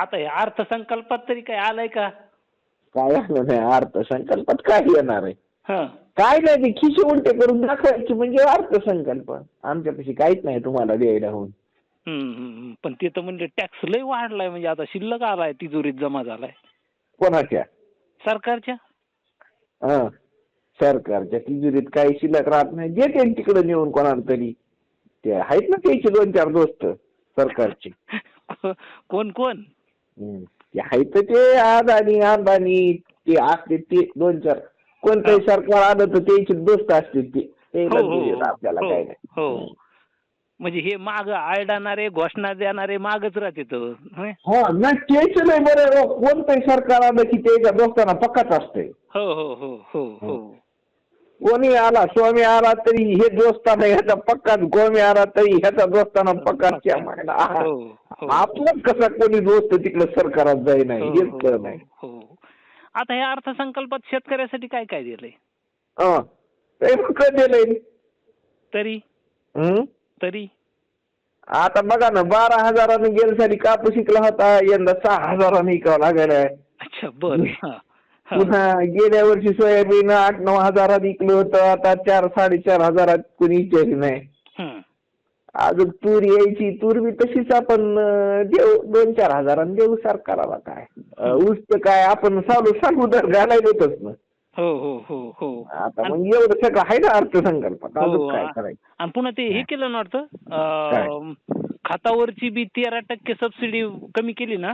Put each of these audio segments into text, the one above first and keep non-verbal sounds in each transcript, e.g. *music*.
आता हे अर्थसंकल्पात तरी काय आलंय का? काय आलं नाही अर्थसंकल्पात काय येणार आहे? हं. काय नाही ते खिशे उलटे करून दाखवायचे म्हणजे अर्थसंकल्प. आमच्यापाशी काहीच नाही तुम्हाला द्यायला होऊन. हम्म, हम्म. पण ते तर म्हणजे टॅक्स लय वाढलाय म्हणजे आता शिल्लक आलाय तिजोरीत जमा झालाय. कोणाच्या? सरकारच्या? हं. सरकारच्या तिजोरीत काही शिल्लक राहत नाही. देते तिकडे नेऊन कोणाला तरी. ते आहेत ना त्याचे दोन चार दोस्त सरकारचे. *laughs* कोण कोण? हं. ते आहेत ते अदानी अंबानी ते असते ते दोन चार. कोणतंही सरकार आलं तर त्याचे दोस्त असतील ते. हो, हो, देतात आपल्याला हो, काय नाही. हो. म्हणजे हे माग आळडाणारे घोषणा देणारे मागच राहते तर होय? हा नाही तेच नाही बरं. कोणतंही सरकार आलं की त्याच्या दोस्तांना पक्काच असतंय. हो हो हो हो हो. कोणी आला स्वामी आला तरी हे दोस्ताना ह्याचा पक्काच गोमी आला तरी ह्याचा दोस्ताना पक्काच त्या मागला. हो, हो. आपलं कसा कोणी दोस्त तिकडे सरकारात जाई नाही हो, हेच हो, कळ नाही. हो. आता हे अर्थसंकल्पात शेतकऱ्यासाठी काय काय दिलंय? हा. दिलंय? तरी? हं? तरी? आता बघा ना बारा हजाराने गेल्या साली कापूस शिकला होता यंदा सहा हजाराने इकावं लागायला अच्छा बर. हा हा. पुन्हा गेल्या वर्षी सोयाबीन आठ नऊ हजारात विकलं होतं आता चार साडेचार हजारात कोणी विचारली नाही. अजून तूर यायची तूर बी तशीच आपण देऊ दोन चार हजारांनी देऊ सरकाराला काय. ऊस तर काय आपण चालू सांगू तर घालायलोच ना. हो हो हो हो. आता मग एवढं सगळं आहे ना अर्थसंकल्पात. हो, अजून काय आ- करायचं? आणि पुन्हा ते हे केलं ना वाटतं खातावरची बी तेरा टक्के सबसिडी कमी केली ना.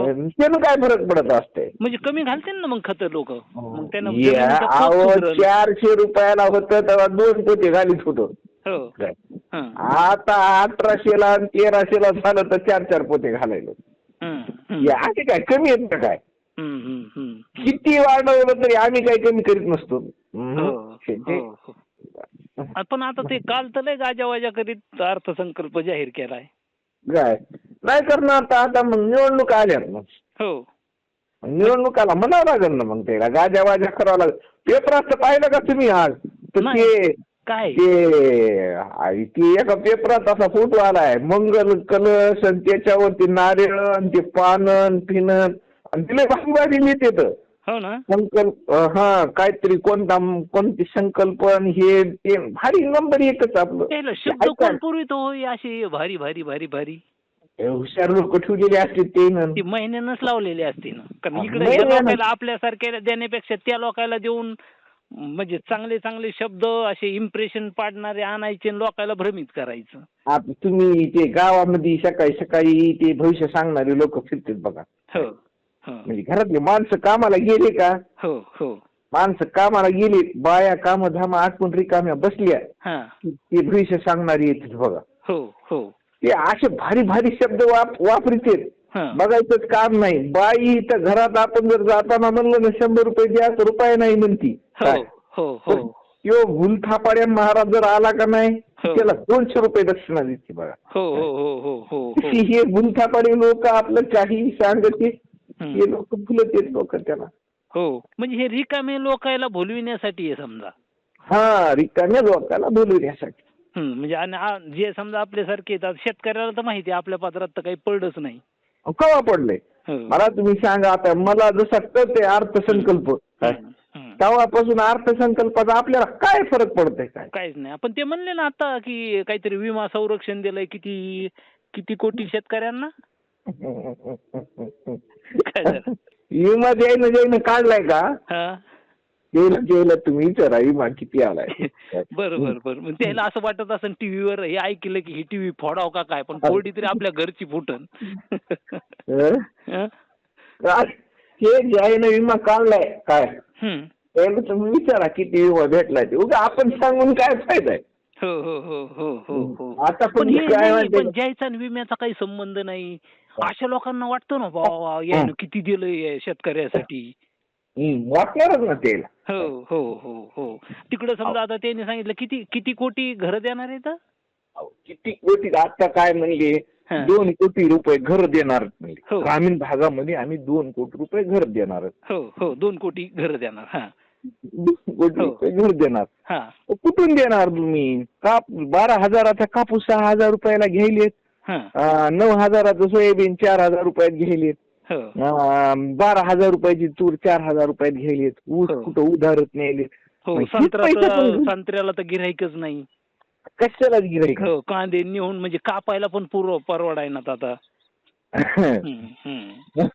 त्यानं काय फरक पडत असते? म्हणजे कमी घालते ना मग खत लोक? मग त्यांना या, जमिनीचा पोत अहो सुधरल. चारशे रुपयाला होतं तेव्हा दोन पोते घालीत होतो. हो. हं, आता अठराशेला तेराशेला झालं तर चार चार पोते घालायला. हं, हं, असे काय? कमी आहेत का काय? हं, हं, हं. किती वाढवलं तरी आम्ही काही कमी करीत नसतो. हो, हो, हो. पण आता ते काल तर लय गाजावाजा करीत अर्थसंकल्प जाहीर केलाय. काय? नाही करणार आता आता मग निवडणूक आल्यात मग हो. निवडणुकाला म्हणावं लागेल ना मग त्याला. गाजा वाजा करावं लागेल. पेपरात पाहिलं का तुम्ही आज? तर. ते काय? ते ते एका पेपरात असा फोटो आलाय. मंगल कलश आणि त्याच्यावरती नारळ आणि ते पानन पिनन. आणि तिला भारी लिहिते तर. हो संकल्प हा काहीतरी कोणता कोणती संकल्पन हे ते भारी नंबर एकच आपलं. पुरवितो? होय असे भारी भारी भारी भारी. हे हुशार लोक ठेवलेले असते ते न. ती महिन्यानंच लावलेली असते ना. कारण इकडे महिन्यानं. या आपल्यासारख्याला देण्यापेक्षा त्या लोकांना देऊन म्हणजे चांगले चांगले शब्द असे इम्प्रेशन पाडणारे आणायचे आणि लोकांना भ्रमित करायचं. आप तुम्ही ते गावामध्ये सकाळी सकाळी ते भविष्य सांगणारे लोक फिरतात बघा. हो हो. म्हणजे घरातले माणसं कामाला गेले का? हो हो. माणसं कामाला गेले बाया काम धामा आटपून रिकाम्या बसल्या हा. ते भविष्य सांगणारे येतात बघा. हो हो. ते असे भारी भारी शब्द वाप वापरते हा. बघायचंच काम नाही. बाई तर घरात आपण जर जाताना म्हणलं ना शंभर रुपये द्या तर रुपये नाही म्हणती. हो काय? हो हो. यो गुलथापाड्या महाराज जर आला का नाही हो. त्याला दोनशे रुपये दक्षिणा देते बघा. हो हो हो हो हो हो. हे गुलथापाडे लोक आपलं काही सांगते. हे. लोक फुलत येत लोक त्याला. हो म्हणजे हे रिकामे लोकायला भोलविण्यासाठी आहे समजा. हा रिकाम्या लोकाला बोलवण्यासाठी म्हणजे आणि जे समजा आपल्यासारखे येतात शेतकऱ्याला तर माहिती आहे आपल्या पात्रात तर काही पडच नाही. कवा पडले? हो. मला तुम्ही सांगा आता मला जसा कळते अर्थसंकल्प. तेव्हापासून अर्थसंकल्पाचा आपल्याला काय फरक पडतोय काय? काहीच नाही. आपण ते म्हणले ना आता की काहीतरी विमा संरक्षण दिलंय किती किती कोटी शेतकऱ्यांना? *laughs* विमा द्यायनं द्यायनं काढलाय का? द्यायला द्यायला तुम्ही विचारा विमा किती आलाय. बरं बरं बरं मग त्याला असं वाटत असेल टीव्हीवर हे ऐकलं की ही टीव्ही फोडाव का काय? पण फोडली तरी आपल्या घरची फुटन. हं? हं? काय? हे ज्यानं विमा काढलाय. काय. त्याला तुम्ही विचारा किती विमा भेटलाय ते. उगा आपण सांगून काय फायदा आहे? हो हो हो हो हो हो. आता पण आणि विम्याचा काही संबंध नाही. अशा लोकांना वाटतं ना बाबा यानं किती दिलंय शेतकऱ्यासाठी? वाटणारच ना त्याला हो हो हो हो. तिकडे समजा आता त्यांनी सांगितलं किती किती कोटी घर देणार अहो, किती कोटी आता काय म्हणले. दोन कोटी रुपये घर देणार हो. ग्रामीण भागामध्ये आम्ही दोन कोटी रुपये घर देणार. हो हो दोन कोटी घर देणार हा. दोन कोटी हो. रुपये घर देणार. कुठून देणार तुम्ही? काप बारा हजाराचा कापूस सहा हजार रुपयाला घ्यायलेत. हा. नऊ हजाराचं सोयाबीन चार हजार रुपयात घ्यायलेत. बारा हजार रुपयाची तूर चार हजार रुपयात घ्यायलेत ऊस हो. कुठं उधारत न्यायलेत हो संत्र्याला तर गिराईकच नाही. कशालाच गिराईक हो कांदे नेऊन म्हणजे कापायला पण पूर्व परवडाय ना आता. *laughs*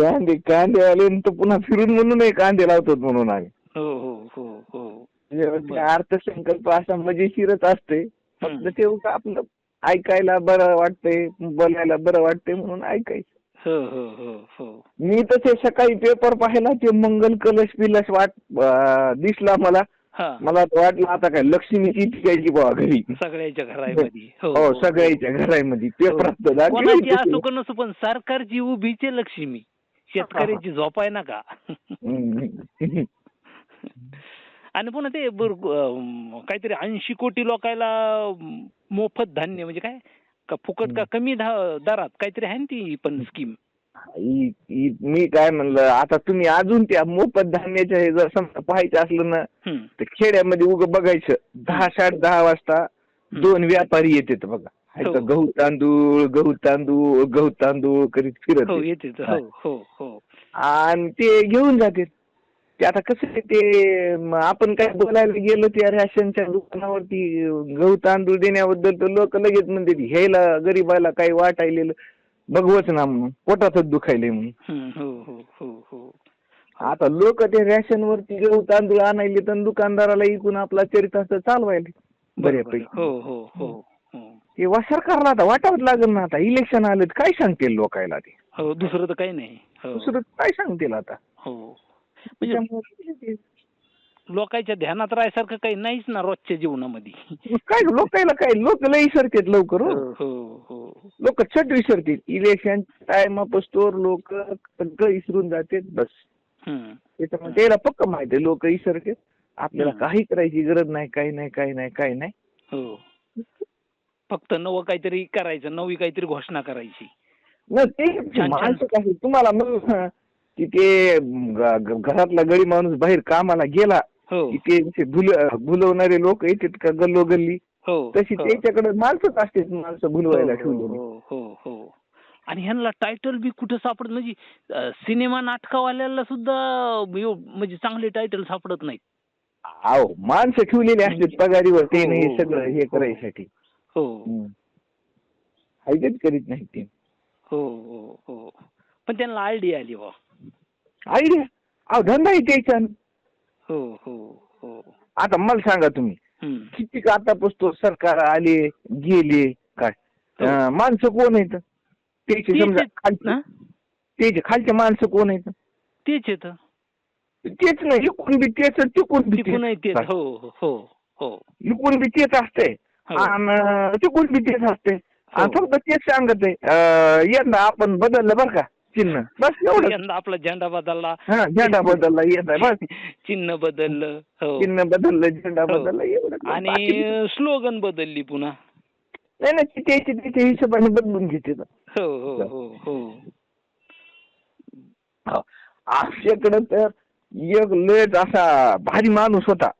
कांदे कांदे आले तर पुन्हा फिरून म्हणून कांदे लावतात म्हणून आम्ही. हो हो हो हो. म्हणजे बरं. अर्थसंकल्प असा मजेशीरच असते. फक्त. तेवढं आपलं ऐकायला बरं वाटतंय बोलायला बरं वाटतंय म्हणून ऐकायचं. हो हो हो हो. मी तसे सकाळी पेपर पाहिला ते मंगल कलश बिलश वाट अं, दिसला मला. हा. मला तर वाटलं आता काय लक्ष्मीची टिकायची बाबा घरी. सगळ्याच्या घरामध्ये. हो सगळ्याच्या घरामध्ये. पेपरात तर दाखवलं. कोणाची होतं. असो का नसो पण सरकारची उभीचे लक्ष्मी. शेतकऱ्याची झोपाय ना का हम्म. आणि पुन्हा ते बर- अं, काहीतरी ऐंशी कोटी लोकायला अं, मोफत धान्य म्हणजे काय? का फुकट का कमी दरात? काहीतरी आहे ना ती पण स्कीम इ- इ- मी काय म्हणलं आता तुम्ही अजून त्या मोफत धान्याच्या हे जर समजा पाहायचं असलं ना तर खेड्यामध्ये उग बघायचं. दहा साडे दहा वाजता दोन व्यापारी येतात बघा. हो. गहू तांदूळ गहू तांदूळ गहू तांदूळ करीत फिरत हो. येते हो हो हो. आणि ते घेऊन जाते ते आता कसं आहे ते आपण काय बोलायला गेलो त्या रॅशनच्या दुकानावरती गहू तांदूळ देण्याबद्दल तर लोक लगेच म्हणते ह्याला गरीबाला काही वाटायलेलं बघवच ना म्हणून पोटातच दुखायले म्हणून. हो हो हो आता लोक ते रॅशन वरती गहू तांदूळ आणायले तर दुकानदाराला इकून आपला चरितार्थ चालवायले. बऱ्यापैकी. हो हो हो हो. ते सरकारला आता वाटावं लागेल ना आता. इलेक्शन आले तर काय सांगतील लोकायला ते? हो दुसरं तर काही नाही. दुसरं काय सांगतील आता? हो. म्हणजे त्याच्यामुळे लोकांच्या ध्यानात राहायसारखं काही नाहीच ना रोजच्या जीवनामध्ये. काय लोकायला काय? लोक लय विसरतात लवकर हो. हो हो लोक छट विसरतील. इलेक्शन टाइम पस्तोर लोक सगळं विसरून जातात बस. त्याच्यामुळे त्याला पक्क माहिती आहे लोक विसरतात. आपल्याला. काही करायची गरज नाही काही नाही काही नाही काही नाही. हो. फक्त नवं काहीतरी करायचं नवी काहीतरी घोषणा करायची. ते छान. माणसं काही तुम्हाला मग की ते ग- ग- घरातला गडी माणूस बाहेर कामाला गेला. हो. की ते असे भुल भुलवणारे लोक येतात का गल्लो गल्ली हो. तशी हो. त्याच्याकडे माणसंच असते माणसं भुलवायला ठेवलेली. हो हो हो. आणि ह्यांना टायटल बी कुठं सापडत म्हणजे अं, सिनेमा नाटकावाल्याला सुद्धा म्हणजे चांगले टायटल सापडत नाहीत. अहो माणसं ठेवलेली असतात पगारीवर ते हो, नाही सगळं हे. करायसाठी. हो. करीत नाही ते. हो हो हो. पण त्यांना आयडिया आली बा आयडिया धंदा त्याच्या हो हो हो आता मला सांगा तुम्ही. किती का आता पुसतो सरकार आले गेले काय हो. माणसं कोण आहेत त्याचे समजा. खालचे? त्याचे खालचे माणसं कोण आहेत तेच येत तेच नाही इकून बी तेच तिकून बी तेच. हो हो हो इकून बी तेच असते हो. आणि तिकून बी तेच असते आणि हो. फक्त तेच सांगत आहे यंदा आपण बदललं बरं का चिन्ह. बस एवढं यंदा आपला झेंडा बदलला. हा झेंडा बदलला यंदा. बस. चिन्ह बदललं. हो. चिन्ह बदललं झेंडा हो. बदलला एवढं बाकी- आणि स्लोगन बदलली पुन्हा. नाही नाही ते त्याच्या त्याच्या हिशोबाने बदलून घेते हो हो हो. हो. आपल्याकडं तर एक लयच असा भारी माणूस होता.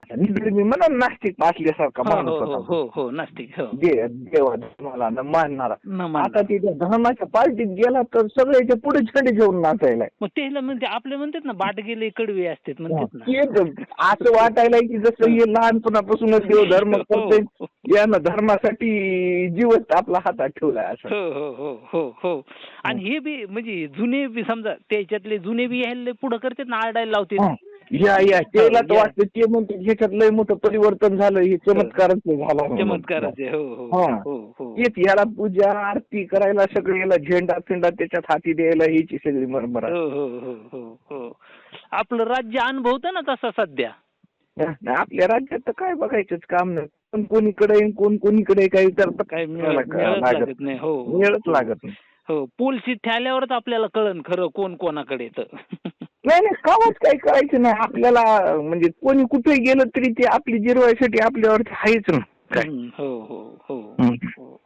मी म्हणा नास्तिक असल्यासारखा हो माणूस हो होता. हो हो नास्तिक हो. दे- देवा धर्माला न मानणारा. न मानला. आता ते त्या धर्माच्या पार्टीत गेला तर सगळ्याच्या पुढे झेंडे घेऊन नाचायला. मग त्याला म्हणते आपले म्हणतात ना बाट गेले कडवे असतात म्हणतात ना. ते तर असं वाटायला की जसं हे लहानपणापासूनच देव धर्म हो, करतोय हो. यानं धर्मासाठी जीवच आपला हातात ठेवलाय असं हो हो हो हो हो आणि हे बी म्हणजे जुने बी समजा त्याच्यातले जुने बी यायला पुढे करतात ना आरडायला लावते हं. या या त्याला तर. वाटतं ते म्हणते ह्याच्यात लय मोठं परिवर्तन झालं हे चमत्कारच झाला. चमत्काराचे हो हो हा. हो हो येत याला पूजा आरती करायला सगळं याला झेंडा फिंडा त्याच्यात हाती द्यायला ह्याची सगळी मरमर. हो हो हो हो हो आपलं राज्य अनुभवतं ना तसा सध्या आपल्या राज्यात तर काय बघायचंच काम नाही कोण कोणीकडे आहे, कोण कोणीकडे काही तर काय त्याला मिळत लागत नाही हो. वेळच लागत नाही. हो पोल सीट ठेवल्यावरच आपल्याला कळन खरं कोण कोणाकडे येतं. नाही नाही कामच काही करायचं नाही. आपल्याला म्हणजे कोणी कुठे गेलं तरी ते आपली जिरवायसाठी आपल्यावरती आहेच ना. काय? हो हो हो. हो.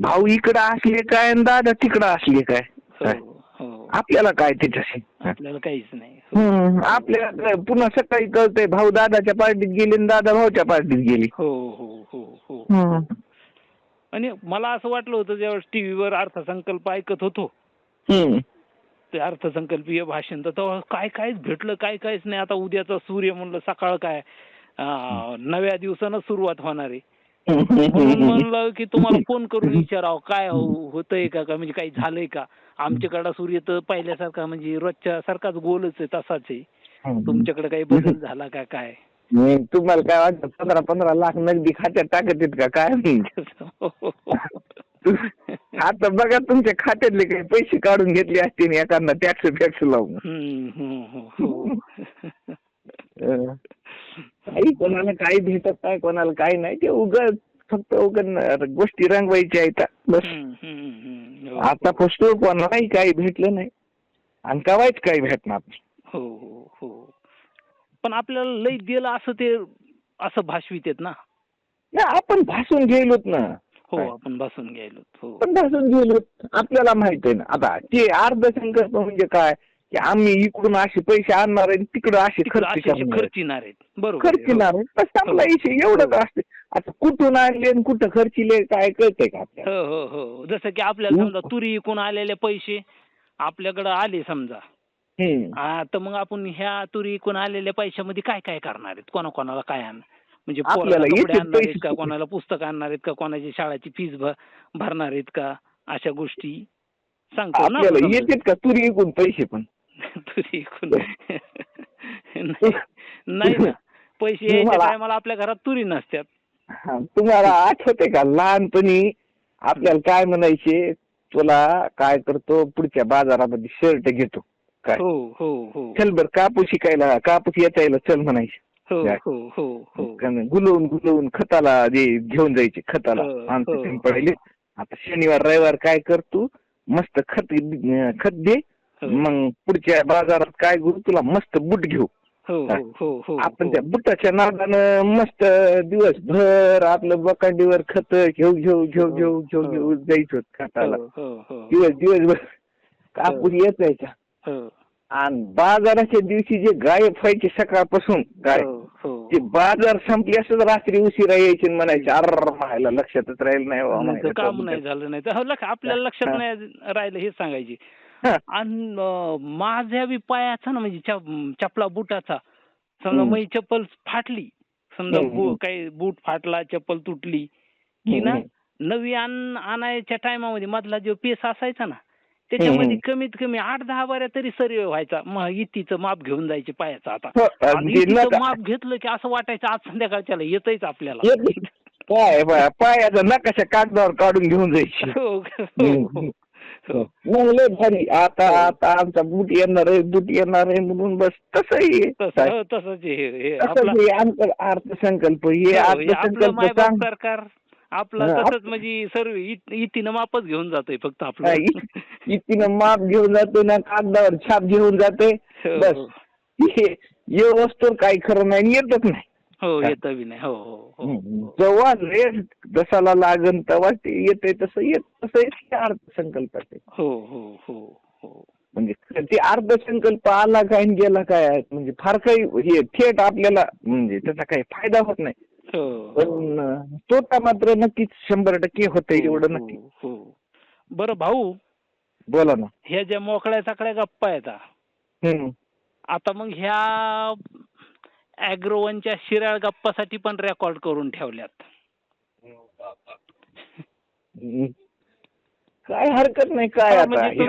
भाऊ इकडं असले काय आणि दादा तिकडं असले काय? हो हो. आपल्याला काय त्याच्याशी? आपल्याला काहीच नाही. हो. हम्म, आपल्या पुन्हा सकाळी कळतंय भाऊ दादाच्या पार्टीत गेले आणि दादा भाऊच्या पार्टीत गेली. हो हो हो हो. हम्म. आणि मला असं वाटलं होतं ज्यावेळेस टीव्हीवर अर्थसंकल्प ऐकत होतो हम्म. ते अर्थसंकल्पीय भाषण तर तेव्हा काय कायच भेटलं काय कायच नाही. आता उद्याचा सूर्य म्हणलं सकाळ काय? अं, नव्या दिवसानं सुरुवात होणार आहे. म्हणून *laughs* म्हणलं की तुम्हाला फोन करून विचारावं काय हो- होतंय का म्हणजे काही झालंय का? आमच्याकडे सूर्य तर पहिल्यासारखा म्हणजे रोजच्या सारखाच गोलच आहे तसाच आहे. तुमच्याकडे काही बदल झाला का काय? तुम्हाला काय वाटतं पंधरा पंधरा लाख नगदी खात्यात टाकत का काय *laughs* आता बघा तुमच्या खात्यातले काही पैसे काढून घेतले असते एखादा टॅक्स फॅक्स लावून. हो. *laughs* अं, काही कोणाला काही भेटत नाही कोणाला काही नाही. ते उगत फक्त उगत गोष्टी रंगवायच्या आहेत. बस. हो, आता फक्त कोणालाही काही भेटलं नाही. आणि कवायच काही भेटणार हो हो हो. पण आपल्याला लई दिलं असं ते असं भाषवित ना? नाही आपण भासून गेलोत ना. हो काय? आपण बसून गेलो हो. पण भासून गेलो आपल्याला माहीत आहे ना. आता ते अर्धसंकल्प म्हणजे काय? की आम्ही इकडून असे पैसे आणणार आहे तिकडं असे खर्च करणार आहे. खर्चिणार आहेत. बरोबर आहे. खर्चिणार आहे. बस आपला विषय एवढंच असते आता कुठून आणले आणि कुठं खर्चिले काय कळतंय का आपल्याला? हो हो हो. जसं की आपल्याला. समजा तुरी इकून आलेले पैसे आपल्याकडे आले समजा. हम्म. हा, तर मग आपण ह्या तुरी इकून आलेल्या पैशामध्ये काय काय करणार आहेत? कोणा कोणाला काय आण? म्हणजे आपल्याला पोराला कपडे येतेच आणणार आहेत पैसे. का? कोणाला पुस्तक आणणार आहेत का? कोणाची शाळाची फीस भरणार आहेत का? अशा गोष्टी. सांगतो ना आपल्याला आपण येतेत का तुरी इकून पैसे पण? तुरी इकून. नाही ना. पैसे यायच्या तुम्हाला- टायमाला आपल्या घरात तुरी नसतात. हा, तुम्हाला आठवते का लहानपणी आपल्याला काय म्हणायचे? तुला काय करतो? पुढच्या बाजारामध्ये शर्ट घेतो. काय? हो हो हो. चल बर कापूस शिकायला कापूस येता चल म्हणायचे. हो काय? हो हो हो. गुलवून गुलवून खताला जे घेऊन जायचे खताला. हो, आमचे हो. पिंपळायले आता शनिवार रविवार काय करतो मस्त खत खत दे. हो. मग पुढच्या बाजारात काय करू तुला मस्त बुट घेऊ हो हो हो हो आपण हो. त्या बुटाच्या नादानं मस्त दिवसभर आपलं बकांडीवर खत घेऊ घेऊ घेऊ हो, घेऊ घेऊ हो. घेऊ जायचो खताला हो, हो, हो, दिवस दिवसभर कापूस येत यायचा हो, आणि बाजाराच्या दिवशी जे गायब व्हायचे सकाळपासून हो, हो. ते बाजार संपली असं रात्री उशिरा यायचे म्हणायचे अर मायला लक्षातच राहील नाही काम नाही झालं नाही हो, आपल्याला लक्षात हा. नाही राहिलं हेच सांगायची हा. *laughs* आणि माझ्या बी पायाचा ना म्हणजे चप- चपला बुटाचा समजा हम्म. माझी चप्पल फाटली समजा हम्म, बु- हम्म. काही बूट फाटला चप्पल तुटली की ना हम्म. नवी आण आणायच्या टायमामध्ये मधला जो पेस असायचा ना त्याच्यामध्ये हम्म. कमीत कमी आठ दहा बाऱ्या तरी सर्व व्हायचा मग इतीचं माप घेऊन जायचे पायाचं आता हो, आणि आणि ते इतीचं नका- माप घेतलं की असं वाटायचं आज संध्याकाळच्याला येतच आपल्याला येत- काय बा- पायाचा नकाशा कागदावर काढून घेऊन जायची हो, हो, हो, हो. मग लय भारी. आता हो. आता आमचा बूट येणार आहे बूट येणार आहे म्हणून बस तसंही आहे. हो, तसंच हे- तसंच आपला आमचा अर्थसंकल्प हे हो, आपलं अर्थसंकल्प मायबाप सांग सरकार आपलं हा, तसंच म्हणजे सर्व इत- इतीनं मापच घेऊन जातोय फक्त हा, आपलं इ- इतकीनं माप घेऊन जातो ना कागदावर छाप घेऊन जाते बस. हो. हे वस्तू काही खरं नाही आणि येतच नाही. हो? येतं बी नाही. हो हो हो, हो. जेव्हा रेट जसाला लागन तेव्हा ते येते तसं येत तसं येत अर्थसंकल्पात आहे. हो हो हो हो. म्हणजे ते अर्थसंकल्प आला काय गेला काय. म्हणजे फार काही हे थेट आपल्याला म्हणजे त्याचा काही फायदा होत नाही. पण तोटा मात्र नक्कीच शंभर टक्के होत एवढं नक्की. हो, हो बरं भाऊ. बोला ना. ह्या ज्या मोकळ्या चाकड्या गप्पा आहेत. आता मग ह्या अॅग्रोवनच्या शिराळ गप्पासाठी पण रेकॉर्ड करून ठेवल्यात. हम्म. काय हरकत नाही काय हा, आता? म्हणजे हे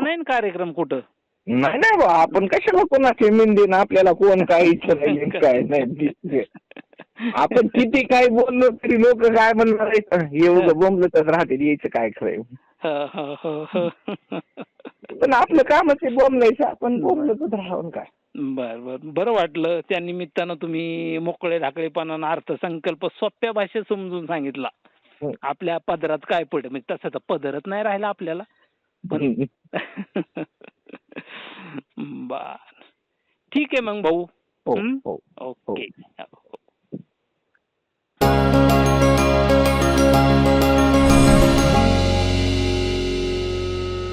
नाही ना कार्यक्रम कुठं? नाही नाही बा आपण कशाला कोणाचे मिंदे ना आपल्याला कोण काय इच्छा नाही *laughs* काय नाही आपण किती काय बोललो तरी लोक काय म्हणणार हे उगं बोंबलतच राहते यायचं काय ह, ह, ह, ह. *laughs* पण आपलं कामच आहे बोंबलायचं आपण बोंबलतच राहावं काय बर बर. बरं वाटलं त्या निमित्तानं तुम्ही मोकळे ढाकळेपणानं अर्थसंकल्प सोप्या भाषेत समजून सांगितला. हं. आपल्या पदरात काय पड म्हणजे तसं तर पदरच नाही राहिला आपल्याला. पण *laughs* बर. ठीक आहे मग भाऊ. हं? हो. ओके.